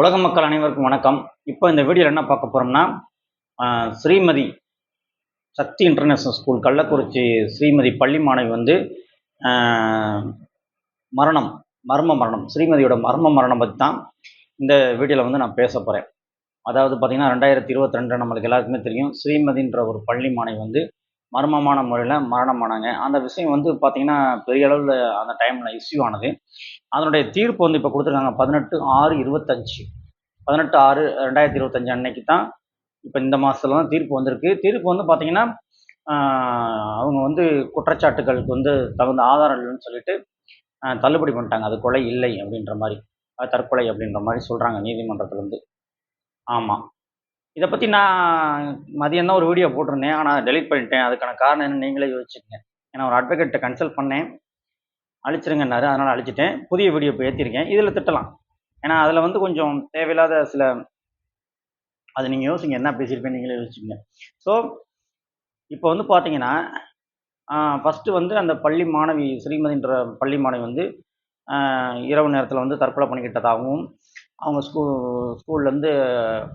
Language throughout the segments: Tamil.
உலக மக்கள் அனைவருக்கும் வணக்கம். இப்போ இந்த வீடியோவில் என்ன பார்க்க போகிறோம்னா ஸ்ரீமதி சக்தி இன்டர்நேஷ்னல் ஸ்கூல் கள்ளக்குறிச்சி ஸ்ரீமதி பள்ளி மாணவி வந்து மரணம் மர்ம மரணம் ஸ்ரீமதியோட மர்ம மரணம் பற்றி தான் இந்த வீடியோவில் வந்து நான் பேச போகிறேன் அதாவது பார்த்திங்கன்னா ரெண்டாயிரத்தி இருபத்தி ரெண்டு நம்மளுக்கு எல்லாருக்குமே தெரியும். ஸ்ரீமதின்ற ஒரு பள்ளி மாணவி வந்து மர்மமான முறையில் மரணமானாங்க அந்த விஷயம் வந்து பார்த்திங்கன்னா பெரிய அளவில் அந்த டைமில் இஷ்யூ ஆனது. அதனுடைய தீர்ப்பு வந்து இப்போ கொடுத்துருக்காங்க பதினெட்டு ஆறு இருபத்தஞ்சு. பதினெட்டு ஆறு ரெண்டாயிரத்தி இருபத்தஞ்சு அன்னைக்கு தான் இப்போ இந்த மாதத்துல தான் தீர்ப்பு வந்திருக்கு. தீர்ப்பு வந்து பார்த்தீங்கன்னா அவங்க வந்து குற்றச்சாட்டுகளுக்கு வந்து தகுந்த ஆதாரம் இல்லைன்னு சொல்லிட்டு தள்ளுபடி பண்ணிட்டாங்க. அது கொலை இல்லை அப்படின்ற மாதிரி அது தற்கொலை அப்படின்ற மாதிரி சொல்கிறாங்க நீதிமன்றத்துலேருந்து. ஆமாம் இதை பற்றி நான் மதியம் தான் ஒரு வீடியோ போட்டிருந்தேன். ஆனால் டெலீட் பண்ணிட்டேன். அதுக்கான காரணம் என்ன நீங்களே யோசிச்சுக்கங்க. ஏன்னா ஒரு அட்வொகேட்டை கன்சல்ட் பண்ணேன். அழிச்சிருங்கன்னாரு. அதனால் அழிச்சிட்டேன். புதிய வீடியோ இப்போ ஏற்றிருக்கேன் இதில் திட்டலாம். ஏன்னா அதில் வந்து கொஞ்சம் தேவையில்லாத சில அது நீங்கள் யோசிங்க. என்ன பேசியிருப்பேன் நீங்களே யோசிச்சுங்க ஸோ இப்போ வந்து பார்த்தீங்கன்னா ஃபஸ்ட்டு வந்து அந்த பள்ளி மாணவி ஸ்ரீமதின்ற பள்ளி மாணவி வந்து இரவு நேரத்தில் வந்து தற்கொலை பண்ணிக்கிட்டதாகவும் அவங்க ஸ்கூ ஸ்கூல்லேருந்து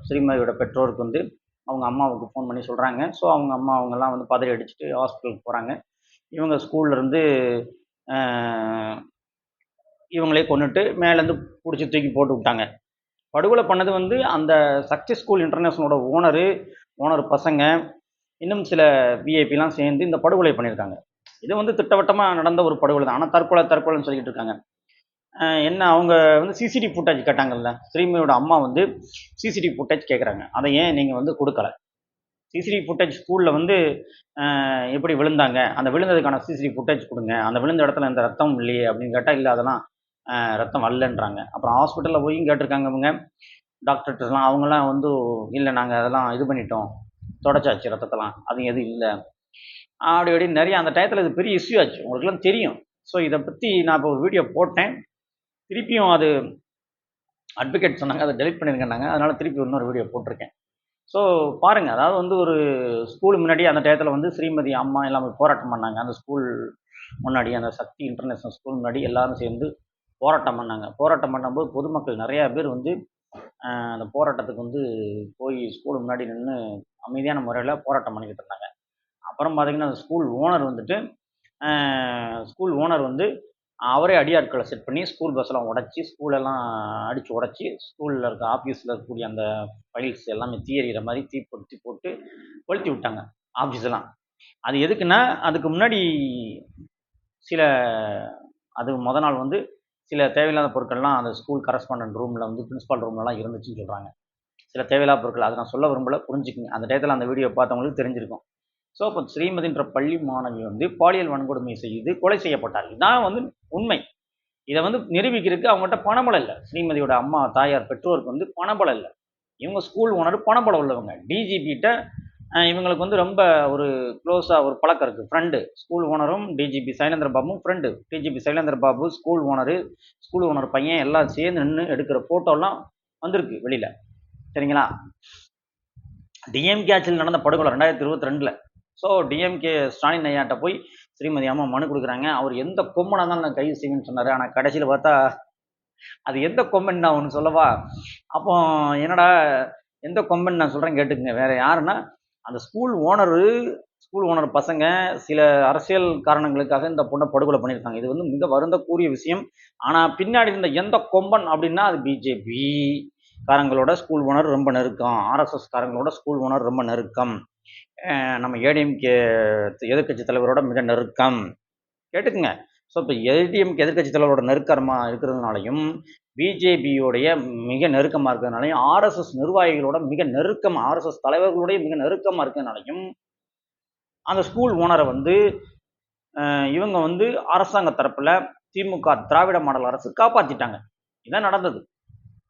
ஸ்ரீமதியோட பெற்றோருக்கு வந்து அவங்க அம்மாவுக்கு ஃபோன் பண்ணி சொல்கிறாங்க ஸோ அவங்க அம்மா அவங்கெல்லாம் வந்து பதறி அடிச்சுட்டு ஹாஸ்பிட்டலுக்கு போகிறாங்க இவங்க ஸ்கூல்லேருந்து இவங்களே கொண்டுட்டு மேலேருந்து பிடிச்சி தூக்கி போட்டு விட்டாங்க. படுகொலை பண்ணது வந்து அந்த சக்தி ஸ்கூல் இன்டர்நேஷனலோட ஓனரு ஓனர் பசங்க இன்னும் சில விஐபிலாம் சேர்ந்து இந்த படுகொலை பண்ணியிருக்காங்க. இது வந்து திட்டவட்டமாக நடந்த ஒரு படுகொலை தான் ஆனால் தற்கொலை தற்கொலைன்னு சொல்லிக்கிட்டு இருக்காங்க. என்ன அவங்க வந்து சிசிடிவி ஃபுட்டேஜ் கேட்டாங்கல்ல ஸ்ரீமதியோட அம்மா வந்து சிசிடிவி ஃபுட்டேஜ் கேட்குறாங்க அதை ஏன் நீங்கள் வந்து கொடுக்கல? சிசிடிவி ஃபுட்டேஜ் ஸ்கூலில் வந்து எப்படி விழுந்தாங்க? அந்த விழுந்ததுக்கான சிசிடிவி ஃபுட்டேஜ் கொடுங்க. அந்த விழுந்த இடத்துல இந்த ரத்தம் இல்லையே அப்படின்னு கேட்டால் இல்லை அதெல்லாம் ரத்தம் வரலன்றாங்க. அப்புறம் ஹாஸ்பிட்டலில் போயும் கேட்டிருக்காங்க இவங்க. டாக்டர்கிட்டலாம் அவங்கெல்லாம் வந்து இல்லை நாங்கள் அதெல்லாம் இது பண்ணிட்டோம். தொடச்சாச்சு ரத்தத்தெல்லாம். அது எதுவும் இல்லை. அப்படி அப்படி நிறைய அந்த டயத்தில் இது பெரிய இஷ்யூ ஆச்சு. உங்களுக்குலாம் தெரியும். ஸோ இதை பற்றி நான் இப்போ ஒரு வீடியோ போட்டேன். திருப்பியும் அது அட்வொகேட் சொன்னாங்க அதை டெலிட் பண்ணியிருக்கேன்னாங்க அதனால திருப்பி இன்னொரு வீடியோ போட்டிருக்கேன். ஸோ பாருங்கள் அதாவது வந்து ஒரு ஸ்கூல் முன்னாடி அந்த டயத்தில் வந்து ஸ்ரீமதி அம்மா எல்லாம் போய் போராட்டம் பண்ணாங்க. அந்த ஸ்கூல் முன்னாடி அந்த சக்தி இன்டர்நேஷ்னல் ஸ்கூல் முன்னாடி எல்லாரும் சேர்ந்து போராட்டம் பண்ணாங்க. போராட்டம் பண்ணும்போது பொதுமக்கள் நிறையா பேர் வந்து அந்த போராட்டத்துக்கு வந்து போய் ஸ்கூல் முன்னாடி நின்று அமைதியான முறையில் போராட்டம் பண்ணிக்கிட்டு இருந்தாங்க. அப்புறம் பார்த்திங்கன்னா அந்த ஸ்கூல் ஓனர் வந்துட்டு ஸ்கூல் ஓனர் வந்து அவரே அடியாட்களை செட் பண்ணி ஸ்கூல் பஸ்ஸெல்லாம் உடச்சி ஸ்கூலெல்லாம் அடித்து உடச்சி ஸ்கூலில் இருக்க ஆஃபீஸில் இருக்கக்கூடிய அந்த ஃபைல்ஸ் எல்லாமே தீயறிகிற மாதிரி தீப்படுத்தி போட்டு கொளுத்தி விட்டாங்க ஆஃபீஸ் எல்லாம். அது எதுக்குன்னா அதுக்கு முன்னாடி சில அது முத நாள் வந்து சில தேவையில்லாத பொருட்கள்லாம் அந்த ஸ்கூல் கரஸ்பாண்டன்ட் ரூமில் வந்து பிரின்ஸ்பால் ரூம்லலாம் இருந்துச்சுன்னு சொல்கிறாங்க சில தேவையில்லாத பொருட்கள் அதை நான் சொல்ல விரும்பல புரிஞ்சுக்குங்க. அந்த டயத்தில் அந்த வீடியோ பார்த்தவங்களுக்கு தெரிஞ்சிருக்கும். ஸோ அப்போ ஸ்ரீமதின்ற பள்ளி மாணவி வந்து பாலியல் வன்கொடுமை செய்து கொலை செய்யப்பட்டார் இதான் வந்து உண்மை. இதை வந்து நிரூபிக்கிறதுக்கு அவங்ககிட்ட பணபலம் இல்லை. ஸ்ரீமதியோட அம்மா தாயார் பெற்றோருக்கு வந்து பணபலம் இல்லை. இவங்க ஸ்கூல் ஓனர் பணபலம் உள்ளவங்க. டிஜிபிகிட்ட இவங்களுக்கு வந்து ரொம்ப ஒரு க்ளோஸாக ஒரு பழக்கம் இருக்குது ஃப்ரெண்டு ஸ்கூல் ஓனரும் DGP Sailendra Papum friend DGP Sailendra Babu school owner school owner பையன் எல்லாம் சேர்ந்து நின்று எடுக்கிற ஃபோட்டோலாம் வந்திருக்கு வெளியில். சரிங்களா? டிஎம்கே ஆட்சியில் நடந்த படுகொலை ரெண்டாயிரத்தி இருபத்தி ரெண்டில். ஸோ டிஎம்கே ஸ்டாலின் ஐயாட்ட போய் ஸ்ரீமதி அம்மா மனு கொடுக்குறாங்க. அவர் எந்த கொம்பனாக தான் நான் கைது செய்வேன்னு சொன்னார். ஆனால் கடைசியில் பார்த்தா அது எந்த கொம்பன் நான் ஒன்று சொல்லவா? அப்போ என்னடா எந்த கொம்பன் நான் சொல்கிறேன் கேட்டுக்குங்க. வேறு யாருன்னா அந்த ஸ்கூல் ஓனரு ஸ்கூல் ஓனர் பசங்க சில அரசியல் காரணங்களுக்காக இந்த பொண்ணை படுகொலை பண்ணியிருக்காங்க. இது வந்து மிக வருந்தக்கூடிய விஷயம். ஆனால் பின்னாடி இருந்த எந்த கொம்பன் அப்படின்னா அது பிஜேபி காரங்களோட ஸ்கூல் ஓனர் ரொம்ப நெருக்கம். ஆர்எஸ்எஸ் காரங்களோட ஸ்கூல் ஓனர் ரொம்ப நெருக்கம். நம்ம ஏடிஎம்கே எதிர்க்கட்சி தலைவரோட மிக நெருக்கம். கேட்டுக்குங்க. ஸோ இப்போ ஏடிஎம்கே எதிர்கட்சி தலைவரோட நெருக்கமாக இருக்கிறதுனாலையும் பிஜேபியோடைய மிக நெருக்கமாக இருக்கிறதுனாலையும் ஆர்எஸ்எஸ் நிர்வாகிகளோட மிக நெருக்கம் ஆர்எஸ்எஸ் தலைவர்களுடைய மிக நெருக்கமாக இருக்கிறதுனாலையும் அந்த ஸ்கூல் ஓனரை வந்து இவங்க வந்து அரசாங்க தரப்பில் திமுக திராவிட மாடல் அரசு காப்பாற்றிட்டாங்க இதான் நடந்தது.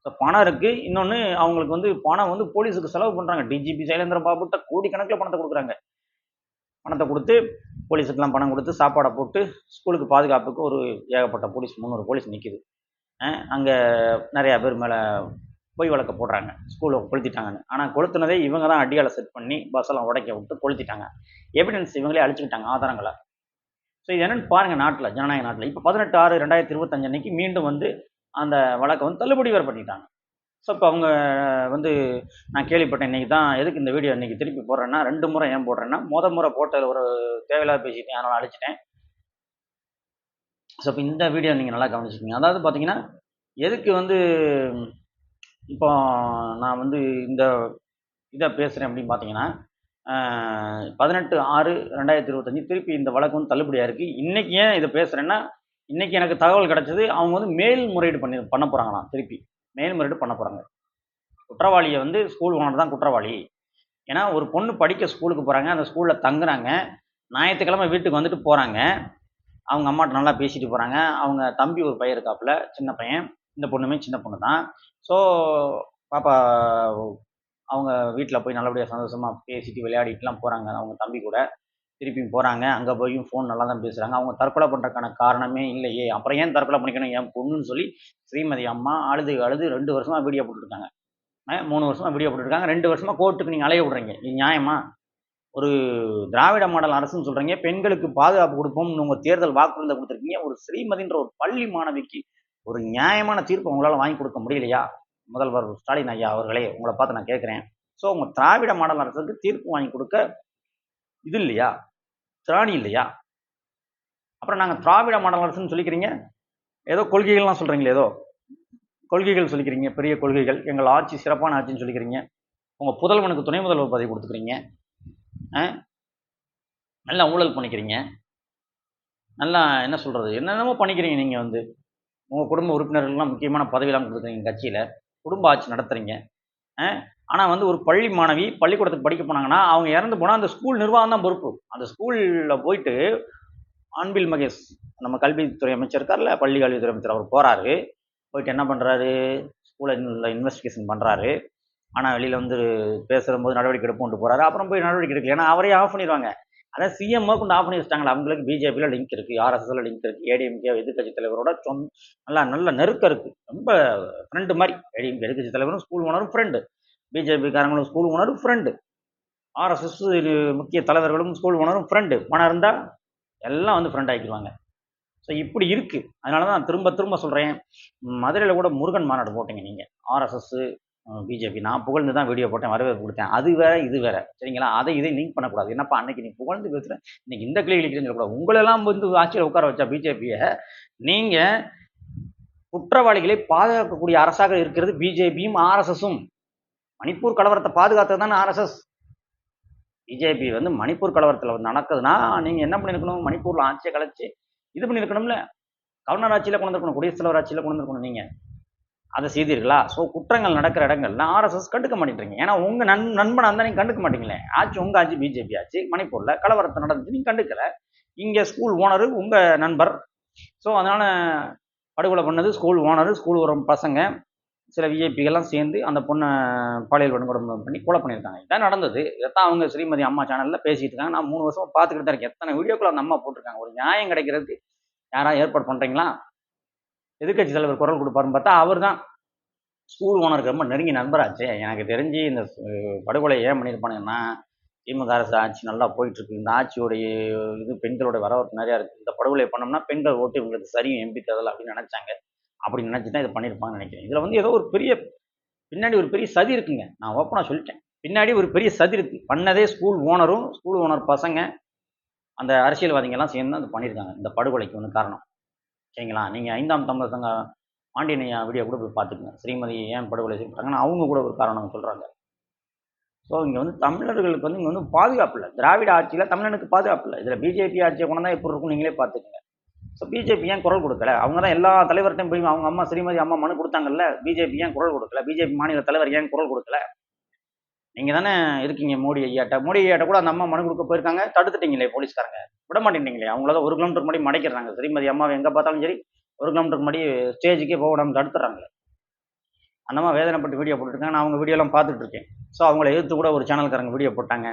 ஸோ பணம் இருக்குது இன்னொன்று அவங்களுக்கு வந்து பணம் வந்து போலீஸுக்கு செலவு பண்ணுறாங்க டிஜிபி சைலேந்திர பாபுட்ட கோடிக்கணக்கில் பணத்தை கொடுக்குறாங்க. பணத்தை கொடுத்து போலீஸுக்கெல்லாம் பணம் கொடுத்து சாப்பாடை போட்டு ஸ்கூலுக்கு பாதுகாப்புக்கு ஒரு ஏகப்பட்ட போலீஸ் முந்நூறு போலீஸ் நிற்கிது அங்கே நிறையா பேர் மேலே பொய் வழக்க போடுறாங்க. ஸ்கூலில் கொளுத்திட்டாங்கன்னு. ஆனால் கொளுத்துனதே இவங்க தான் அடியால் செட் பண்ணி பஸ்ஸெல்லாம் உடைக்க விட்டு கொளுத்திட்டாங்க. எவிடன்ஸ் இவங்களே அழிச்சுக்கிட்டாங்க ஆதாரங்களை. ஸோ இது என்னென்னு பாருங்கள் நாட்டில் ஜனநாயக நாட்டில். இப்போ பதினெட்டு ஆறு ரெண்டாயிரத்தி இருபத்தஞ்சு அன்னைக்கு மீண்டும் வந்து அந்த வழக்கை வந்து தள்ளுபடி வேறு பண்ணிட்டாங்க. ஸோ இப்போ அவங்க வந்து நான் கேள்விப்பட்டேன் இன்றைக்கி தான் எதுக்கு இந்த வீடியோ இன்றைக்கி திருப்பி போடுறேன்னா ரெண்டு முறை ஏன் போடுறேன்னா முத முறை போட்டதில் ஒரு தேவையில்லாத பேசிட்டேன் அதனால் அழிச்சிட்டேன். ஸோ இப்போ இந்த வீடியோ நீங்கள் நல்லா கவனிச்சிக்கிங்க. அதாவது பார்த்தீங்கன்னா எதுக்கு வந்து இப்போ நான் வந்து இந்த இதை பேசுகிறேன் அப்படின்னு பார்த்தீங்கன்னா பதினெட்டு ஆறு ரெண்டாயிரத்தி இருபத்தஞ்சி திருப்பி இந்த வழக்கு வந்து தள்ளுபடியாக இருக்குது இன்றைக்கி ஏன் இதை பேசுகிறேன்னா இன்றைக்கி எனக்கு தகவல் கிடச்சது அவங்க வந்து மேல்முறையீடு பண்ணி பண்ண போகிறாங்களாம் திருப்பி. மேல்முறையீடு பண்ண போகிறாங்க குற்றவாளியை வந்து ஸ்கூல் ஓனர் தான் குற்றவாளி. ஏன்னா ஒரு பொண்ணு படிக்க ஸ்கூலுக்கு போகிறாங்க அந்த ஸ்கூலில் தங்குறாங்க ஞாயிற்றுக்கிழமை வீட்டுக்கு வந்துட்டு போகிறாங்க அவங்க அம்மாட்ட நல்லா பேசிட்டு போகிறாங்க அவங்க தம்பி ஒரு பையன் இருக்காப்புல சின்ன பையன் இந்த பொண்ணுமே சின்ன பொண்ணு தான். ஸோ பாப்பா அவங்க வீட்டில் போய் நல்லபடியாக சந்தோஷமாக பேசிட்டு விளையாடிட்டுலாம் போகிறாங்க அவங்க தம்பி கூட. திருப்பியும் போகிறாங்க அங்கே போயும் ஃபோன் நல்லா தான் பேசுகிறாங்க அவங்க தற்கொலை பண்ணுறதுக்கான காரணமே இல்லையே. அப்புறம் ஏன் தற்கொலை பண்ணிக்கணும்? என் பொண்ணுன்னு சொல்லி ஸ்ரீமதி அம்மா அழுது அழுது ரெண்டு வருஷமாக வீடியோ போட்டுருக்காங்க மூணு வருஷமாக வீடியோ போட்டுருக்காங்க ரெண்டு வருஷமாக கோர்ட்டுக்கு நீங்கள் அலைய விட்றீங்க. இது நியாயமா? ஒரு திராவிட மாடல் அரசுன்னு சொல்கிறீங்க பெண்களுக்கு பாதுகாப்பு கொடுப்போம்னு உங்கள் தேர்தல் வாக்குறுதி கொடுத்துருக்கீங்க. ஒரு ஸ்ரீமதின்ற ஒரு பள்ளி மாணவிக்கு ஒரு நியாயமான தீர்ப்பு உங்களால் வாங்கி கொடுக்க முடியலையா? முதல்வர் ஸ்டாலின் ஐயா அவர்களே உங்களை பார்த்து நான் கேட்குறேன். ஸோ உங்கள் திராவிட மாடல் அரசுக்கு தீர்ப்பு வாங்கி கொடுக்க இது இல்லையா? திராணி இல்லையா? அப்புறம் நாங்கள் திராவிட மாடல் அரசுன்னு சொல்லிக்கிறீங்க. ஏதோ கொள்கைகள்லாம் சொல்கிறீங்களே ஏதோ? கொள்கைகள் சொல்லிக்கிறீங்க பெரிய கொள்கைகள். எங்கள் ஆட்சி சிறப்பான ஆட்சின்னு சொல்லிக்கிறீங்க. உங்கள் புதல்வனுக்கு துணை முதல்வர் பதவி கொடுத்துக்கிறீங்க. நல்லா ஊழல் பண்ணிக்கிறீங்க. நல்லா என்ன சொல்கிறது என்னென்னமோ பண்ணிக்கிறீங்க நீங்கள் வந்து. உங்கள் குடும்ப உறுப்பினர்கள்லாம் முக்கியமான பதவியெல்லாம் கொடுத்துருக்கீங்க கட்சியில். குடும்ப ஆட்சி நடத்துகிறீங்க ஆனால் வந்து ஒரு பள்ளி மாணவி பள்ளிக்கூடத்துக்கு படிக்க போனாங்கன்னா அவங்க இறந்து போனால் அந்த ஸ்கூல் நிர்வாகம் தான் பொறுப்பு. அந்த ஸ்கூலில் போயிட்டு அன்பில் மகேஷ் நம்ம கல்வித்துறை அமைச்சர் இருக்கார்ல பள்ளி கல்வித்துறை அமைச்சர் அவர் போகிறாரு போயிட்டு என்ன பண்ணுறாரு ஸ்கூலில் இன்வெஸ்டிகேஷன் பண்ணுறாரு ஆனால் வெளியில் வந்து பேசுகிற போது நடவடிக்கை எடுப்போம்ட்டு போகிறாரு அப்புறம் போய் நடவடிக்கை எடுக்கல. ஏன்னா அவரே ஆஃப் பண்ணிடுவாங்க அதான் சிஎம்ஓ கொண்டு ஆஃப் பண்ணி வச்சிட்டாங்களா அவங்களுக்கு பிஜேபியில் லிங்க் இருக்குது ஆர்எஸ்எஸ்ல லிங்க் இருக்குது ஏடிஎம்கே எதிர்கட்சி தலைவரோட சொந்த நல்லா நல்ல நெருக்கம் இருக்குது ரொம்ப ஃப்ரெண்டு மாதிரி. ஏடிஎம்கே எதிர்கட்சி தலைவரும் ஸ்கூல் ஓனரும் ஃப்ரெண்டு பிஜேபிக்காரங்களும் ஸ்கூல் ஓனரும் ஃப்ரெண்டு ஆர்எஸ்எஸ் முக்கிய தலைவர்களும் ஸ்கூல் ஓனரும் ஃப்ரெண்டு பணம் இருந்தால் எல்லாம் வந்து ஃப்ரெண்ட் ஆகிக்குவாங்க ஸோ இப்படி இருக்குது அதனால தான் நான் திரும்ப திரும்ப சொல்கிறேன் மதுரையில் கூட முருகன் மாநாடு போட்டீங்க நீங்கள் ஆர்எஸ்எஸ்ஸு பிஜேபி நான் புகழ்ந்து தான் வீடியோ போட்டேன் வரவேற்பு கொடுத்தேன். அது வேற இது வேற. சரிங்களா? அதை இதை லிங்க் பண்ணக்கூடாது. என்னப்பா அன்னைக்கு நீ புகழ்ந்து பேசுகிறேன் இன்னைக்கு இந்த கிளி கிளிக்கிறேன்னு சொல்லக்கூடாது. உங்களெல்லாம் வந்து ஆட்சியில் உட்கார வச்சா பிஜேபியை நீங்கள் குற்றவாளிகளை பாதுகாக்கக்கூடிய அரசாக இருக்கிறது பிஜேபியும் ஆர்எஸ்எஸும் மணிப்பூர் கலவரத்தை பாதுகாத்தது தானே ஆர்எஸ்எஸ் பிஜேபி வந்து மணிப்பூர் கலவரத்தில் வந்து நடக்குதுன்னா நீங்கள் என்ன பண்ணியிருக்கணும் மணிப்பூரில் ஆட்சியை கலைச்சி இது பண்ணியிருக்கணும்ல கவர்னர் ஆட்சியில் கொண்டு வந்துருக்கணும் குடியரசுத் தலைவர் ஆட்சியில் கொண்டு வந்துருக்கணும் நீங்கள் அதை செய்தீர்களா? ஸோ குற்றங்கள் நடக்கிற இடங்கள்ல ஆர்எஸ்எஸ் கண்டுக்க மாட்டேங்கிறீங்க ஏன்னா உங்கள் நன் நண்பனாக இருந்தால் நீங்கள் கண்டுக்க மாட்டீங்களே. ஆட்சி உங்கள் ஆட்சி பிஜேபி ஆச்சு மணிப்பூரில் கலவரத்தை நடந்துச்சு நீங்கள் கண்டுக்கலை. இங்கே ஸ்கூல் ஓனரு உங்கள் நண்பர். ஸோ அதனால் படுகொலை பண்ணது ஸ்கூல் ஓனரு ஸ்கூல் வரும் பசங்க. சில விஐபிகள்லாம் சேர்ந்து அந்த பொண்ணை பாலியல் வன்கொடுமை பண்ணி கொலை பண்ணியிருக்காங்க. இதான் நடந்தது. இதைத்தான் அவங்க ஸ்ரீமதி அம்மா சேனலில் பேசிட்டு இருக்காங்க. நான் மூணு வருஷம் பார்த்துக்கிட்டு தான் இருக்கேன். எத்தனை வீடியோக்குள்ள அந்த அம்மா போட்டிருக்காங்க? ஒரு நியாயம் கிடைக்கிறதுக்கு யாராவது ஏற்பாடு பண்ணுறீங்களா எதிர்கட்சி தலைவர் குரல் கொடுப்பாருன்னு பார்த்தா அவர் தான் ஸ்கூல் ஓனருக்கு ரொம்ப நெருங்கி நண்பராச்சு. எனக்கு தெரிஞ்சு இந்த படுகொலை ஏன் பண்ணியிருப்பானுங்கன்னா திமுக அரசு ஆட்சி நல்லா போயிட்டுருக்கு. இந்த ஆட்சியோடைய இது பெண்களோட வரவேற்பு நிறையா இருக்குது இந்த படுகொலை பண்ணோம்னா பெண்கள் ஓட்டு இவங்களுக்கு சரியும் எம்பி தேர்தல் அப்படின்னு நினச்சாங்க. அப்படின்னு நினச்சி தான் இதை பண்ணியிருப்பாங்கன்னு நினைக்கிறேன். இதில் வந்து ஏதோ ஒரு பெரிய பின்னாடி ஒரு பெரிய சதி இருக்குங்க. நான் ஓப்பனாக சொல்லிட்டேன். பின்னாடி ஒரு பெரிய சதி இருக்குது பண்ணதே ஸ்கூல் ஓனரும் ஸ்கூல் ஓனர் பசங்க அந்த அரசியல்வாதிங்கெல்லாம் சேர்ந்து அது பண்ணியிருக்காங்க. இந்த படுகொலைக்கு ஒன்று காரணம். சரிங்களா? நீங்கள் ஐந்தாம் தமிழர் சங்க பாண்டியனையா வீடியோ கூட போய் பார்த்துக்குங்க. ஸ்ரீமதி ஏன் படுகொலை செய்யப்பட்டாங்கன்னா அவங்க கூட ஒரு காரணம் சொல்கிறாங்க ஸோ இங்கே வந்து தமிழர்களுக்கு வந்து இங்கே வந்து பாதுகாப்பு இல்லை. திராவிட ஆட்சியில் தமிழனுக்கு பாதுகாப்பு இல்லை. இதில் பிஜேபி ஆட்சியை கொண்டு தான் எப்படி இருக்கும் நீங்களே பார்த்துக்குங்க. ஸோ பிஜேபி ஏன் குரல் கொடுக்கல? அவங்க தான் எல்லா தலைவர்கிட்டையும் போய் அவங்க அம்மா ஸ்ரீமதி அம்மா மனு கொடுத்தாங்கல்ல? பிஜேபி ஏன் குரல் கொடுக்கல? பிஜேபி மாநில தலைவர் ஏன் குரல் கொடுக்கல? நீங்கள் தானே இருக்கீங்க மோடி ஐயாட்ட. மோடி ஐயாட்ட கூட அந்த அம்மா மனு கொடுக்க போயிருக்காங்க. தடுத்துட்டீங்களே போலீஸ்காரங்க. விட மாட்டேங்கிறீங்களே அவங்கள தான் ஒரு கிலோமீட்டர் முன்னாடி மடைக்கிறாங்க. ஸ்ரீமதி அம்மாவை எங்கே பார்த்தாலும் சரி ஒரு கிலோமீட்டருக்கு முன்னாடி ஸ்டேஜுக்கே போக விடாமல் தடுத்துறாங்களே அந்த வேதனைப்பட்டு வீடியோ போட்டுருக்காங்க நான் அவங்க வீடியோலாம் பார்த்துட்டு இருக்கேன். ஸோ அவங்கள எதிர்த்து கூட ஒரு சேனல்காரங்க வீடியோ போட்டாங்க.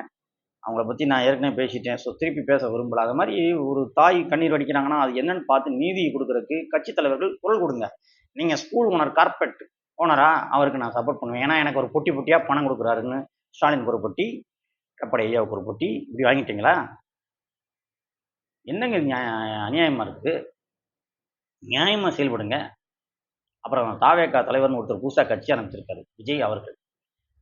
அவங்கள பற்றி நான் ஏற்கனவே பேசிட்டேன். ஸோ திருப்பி பேச விரும்பல. அது மாதிரி ஒரு தாய் கண்ணீர் வடிக்கிறாங்கன்னா அது என்னன்னு பார்த்து நீதி கொடுக்குறதுக்கு கட்சி தலைவர்கள் குரல் கொடுங்க. நீங்கள் ஸ்கூல் ஓனர் கார்பெட் ஓனராக அவருக்கு நான் சப்போர்ட் பண்ணுவேன். ஏன்னா எனக்கு ஒரு பொட்டி பொட்டியாக பணம் கொடுக்குறாருன்னு ஸ்டாலினுக்கு ஒரு பொட்டி எடப்பாடி ஐயாவுக்கு ஒரு பொட்டி இப்படி வாங்கிட்டீங்களா? என்னங்க நியாய அநியாயமாக இருக்குது? நியாயமாக செயல்படுங்க. அப்புறம் தாவேக்கா தலைவர்னு ஒருத்தர் புதுசாக கட்சி ஆரம்பிச்சிருக்காரு விஜய் அவர்கள்.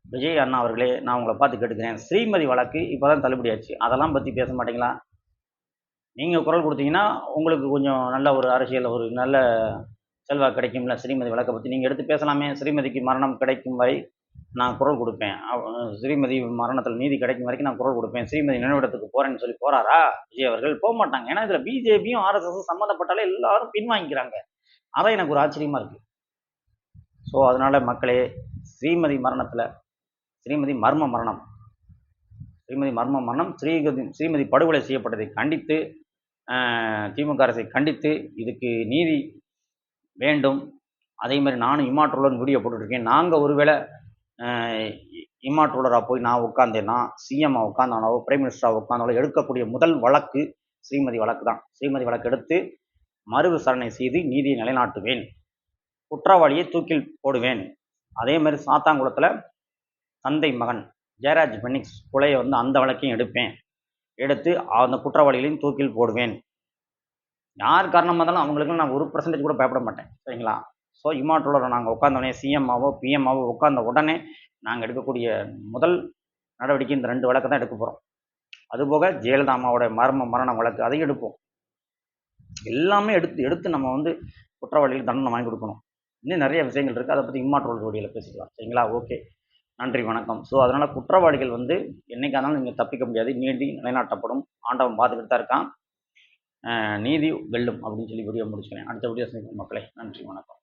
விஜய் அண்ணா அவர்களே நான் உங்களை பார்த்து கேட்டுக்கிறேன். ஸ்ரீமதி வழக்கு இப்போ தான் தள்ளுபடியாச்சு. அதெல்லாம் பற்றி பேச மாட்டீங்களா? நீங்கள் குரல் கொடுத்தீங்கன்னா உங்களுக்கு கொஞ்சம் நல்ல ஒரு அரசியல் ஒரு நல்ல செல்வாக்கு கிடைக்கும்ல ஸ்ரீமதி வழக்கை பற்றி நீங்கள் எடுத்து பேசலாமே. ஸ்ரீமதிக்கு மரணம் கிடைக்கும் வரை நான் குரல் கொடுப்பேன். ஸ்ரீமதி மரணத்தில் நீதி கிடைக்கும் வரைக்கும் நான் குரல் கொடுப்பேன். ஸ்ரீமதி நினைவிடத்துக்கு போகிறேன்னு சொல்லி போகிறாரா விஜய் அவர்கள் போக மாட்டாங்க. ஏன்னா இதில் பிஜேபியும் ஆர்எஸ்எஸ் சம்மந்தப்பட்டாலே எல்லாரும் பின்வாங்கிக்கிறாங்க. அதான் எனக்கு ஒரு ஆச்சரியமாக இருக்குது ஸோ அதனால் மக்களே ஸ்ரீமதி மரணத்தில் ஸ்ரீமதி மர்ம மரணம். ஸ்ரீமதி மர்ம மரணம் ஸ்ரீகதி ஸ்ரீமதி படுகொலை செய்யப்பட்டதை கண்டித்து திமுக அரசை கண்டித்து இதுக்கு நீதி வேண்டும். அதே மாதிரி நானும் இம்மாற்றுடன் வீடியோ போட்டுட்ருக்கேன். நாங்கள் ஒருவேளை இம்மாற்றுலராக போய் நான் உட்காந்தேன்னா சிஎம்மாக உட்காந்தானோ பிரைம் மினிஸ்டராக உட்காந்தாலோ எடுக்கக்கூடிய முதல் வழக்கு ஸ்ரீமதி வழக்கு தான். ஸ்ரீமதி வழக்கு எடுத்து மறு விசாரணை செய்து நீதியை நிலைநாட்டுவேன். குற்றவாளியை தூக்கில் போடுவேன். அதே மாதிரி சாத்தாங்குளத்தில் தந்தை மகன் ஜெயராஜ் பெனிக்ஸ் கொலையை வந்து அந்த வழக்கையும் எடுப்பேன். எடுத்து அந்த குற்றவாளிகளையும் தூக்கில் போடுவேன். யார் காரணமாக இருந்தாலும் அவங்களுக்கு நான் ஒரு பர்சன்டேஜ் கூட பயப்பட மாட்டேன். சரிங்களா? ஸோ இமாற்றோட நாங்கள் உட்காந்தோடனே சிஎம்மாவோ பிஎம்மாவோ உட்கார்ந்த உடனே நாங்கள் எடுக்கக்கூடிய முதல் நடவடிக்கை இந்த ரெண்டு வழக்கு தான் எடுக்க போகிறோம் அதுபோக ஜெயலலிதா அம்மாவோட மர்ம மரண வழக்கு அதையும் எடுப்போம். எல்லாமே எடுத்து எடுத்து நம்ம வந்து குற்றவாளிகளுக்கு தண்டனை வாங்கி கொடுக்கணும். இன்னும் நிறைய விஷயங்கள் இருக்குது அதை பற்றி இம்மாற்றோட வீடியோவில் பேசிக்கலாம். சரிங்களா? ஓகே நன்றி வணக்கம். ஸோ அதனால் குற்றவாளிகள் வந்து என்றைக்கா இருந்தாலும் நீங்கள் தப்பிக்க முடியாது. நீதி நிலைநாட்டப்படும். ஆண்டவன் பார்த்துக்கிட்டு தான் இருக்கான். நீதி வெல்லும் அப்படின்னு சொல்லி வீடியோ முடிச்சுக்கிறேன். அடுத்த வீடியோ சந்திக்கும் மக்களே. நன்றி வணக்கம்.